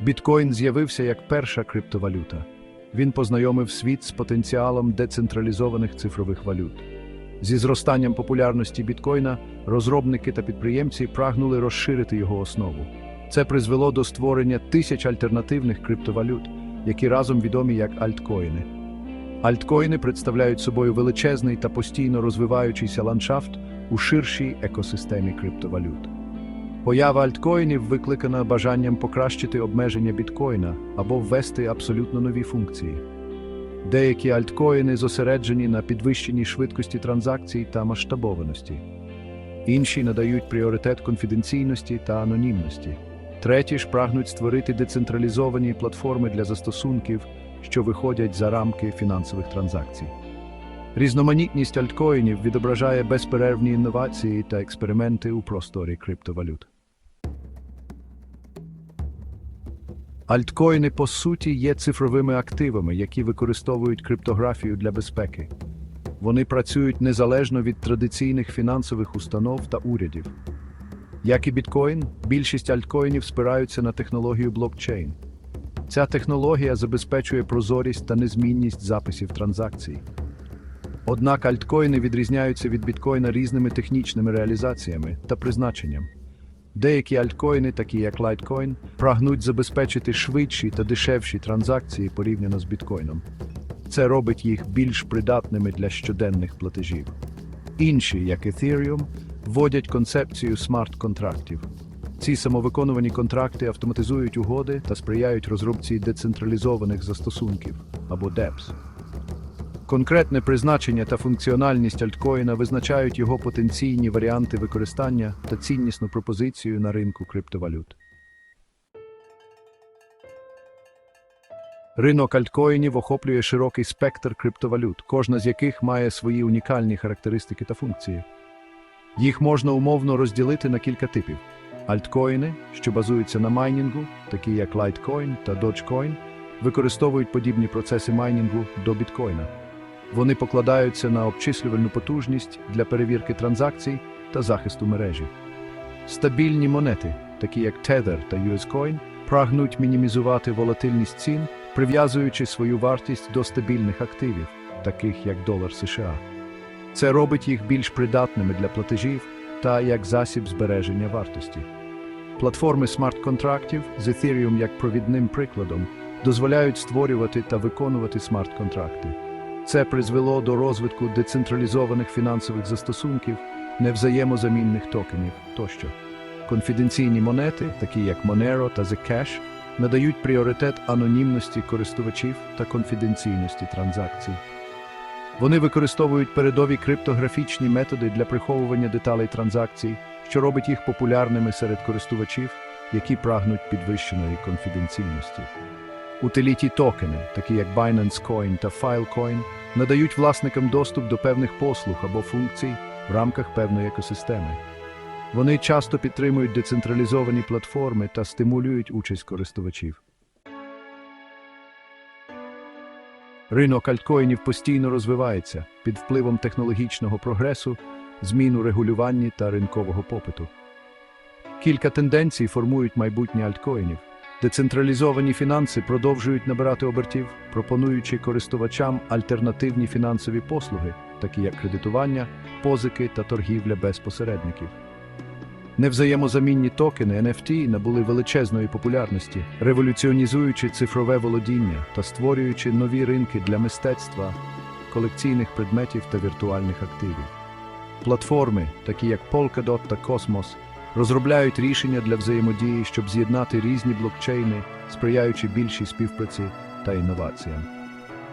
Біткоін з'явився як перша криптовалюта. Він познайомив світ з потенціалом децентралізованих цифрових валют. Зі зростанням популярності біткоїна розробники та підприємці прагнули розширити його основу. Це призвело до створення тисяч альтернативних криптовалют, які разом відомі як альткоїни. Альткоїни представляють собою величезний та постійно розвиваючийся ландшафт у ширшій екосистемі криптовалют. Поява альткоїнів викликана бажанням покращити обмеження біткоїна або ввести абсолютно нові функції. Деякі альткоїни зосереджені на підвищенні швидкості транзакцій та масштабованості. Інші надають пріоритет конфіденційності та анонімності. Треті ж прагнуть створити децентралізовані платформи для застосунків, що виходять за рамки фінансових транзакцій. Різноманітність альткоїнів відображає безперервні інновації та експерименти у просторі криптовалют. Альткоїни, по суті, є цифровими активами, які використовують криптографію для безпеки. Вони працюють незалежно від традиційних фінансових установ та урядів. Як і біткоін, більшість альткоїнів спираються на технологію блокчейн. Ця технологія забезпечує прозорість та незмінність записів транзакцій. Однак альткоїни відрізняються від біткоїна різними технічними реалізаціями та призначенням. Деякі альткоїни, такі як Litecoin, прагнуть забезпечити швидші та дешевші транзакції порівняно з біткоїном. Це робить їх більш придатними для щоденних платежів. Інші, як Ethereum, вводять концепцію смарт-контрактів. Ці самовиконувані контракти автоматизують угоди та сприяють розробці децентралізованих застосунків або DEPS. Конкретне призначення та функціональність альткоїна визначають його потенційні варіанти використання та ціннісну пропозицію на ринку криптовалют. Ринок альткоїнів охоплює широкий спектр криптовалют, кожна з яких має свої унікальні характеристики та функції. Їх можна умовно розділити на кілька типів: альткоїни, що базуються на майнінгу, такі як Litecoin та Dogecoin, використовують подібні процеси майнінгу до біткоїна. Вони покладаються на обчислювальну потужність для перевірки транзакцій та захисту мережі. Стабільні монети, такі як Tether та USCoin, прагнуть мінімізувати волатильність цін, прив'язуючи свою вартість до стабільних активів, таких як долар США. Це робить їх більш придатними для платежів та як засіб збереження вартості. Платформи смарт-контрактів з Ethereum як провідним прикладом дозволяють створювати та виконувати смарт-контракти. Це призвело до розвитку децентралізованих фінансових застосунків, невзаємозамінних токенів тощо. Конфіденційні монети, такі як Monero та Zcash, надають пріоритет анонімності користувачів та конфіденційності транзакцій. Вони використовують передові криптографічні методи для приховування деталей транзакцій, що робить їх популярними серед користувачів, які прагнуть підвищеної конфіденційності. Утиліті токени, такі як Binance Coin та Filecoin, надають власникам доступ до певних послуг або функцій в рамках певної екосистеми. Вони часто підтримують децентралізовані платформи та стимулюють участь користувачів. Ринок альткоїнів постійно розвивається під впливом технологічного прогресу, змін у регулюванні та ринкового попиту. Кілька тенденцій формують майбутнє альткоїнів. Децентралізовані фінанси продовжують набирати обертів, пропонуючи користувачам альтернативні фінансові послуги, такі як кредитування, позики та торгівля без посередників. Невзаємозамінні токени NFT набули величезної популярності, революціонізуючи цифрове володіння та створюючи нові ринки для мистецтва, колекційних предметів та віртуальних активів. Платформи, такі як Polkadot та Cosmos, розробляють рішення для взаємодії, щоб з'єднати різні блокчейни, сприяючи більшій співпраці та інноваціям.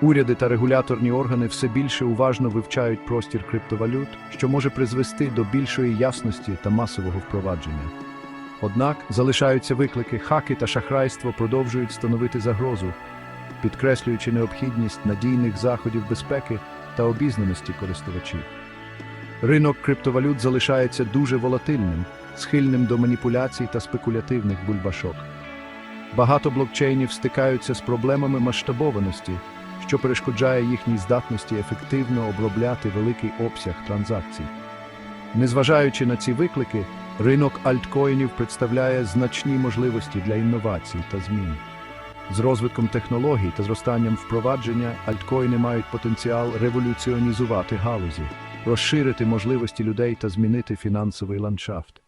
Уряди та регуляторні органи все більше уважно вивчають простір криптовалют, що може призвести до більшої ясності та масового впровадження. Однак залишаються виклики, хаки та шахрайство продовжують становити загрозу, підкреслюючи необхідність надійних заходів безпеки та обізнаності користувачів. Ринок криптовалют залишається дуже волатильним, схильним до маніпуляцій та спекулятивних бульбашок. Багато блокчейнів стикаються з проблемами масштабованості, що перешкоджає їхній здатності ефективно обробляти великий обсяг транзакцій. Незважаючи на ці виклики, Ринок альткоїнів представляє значні можливості для інновацій та змін. З розвитком технологій та зростанням впровадження альткоїни мають потенціал революціонізувати галузі, розширити можливості людей та змінити фінансовий ландшафт.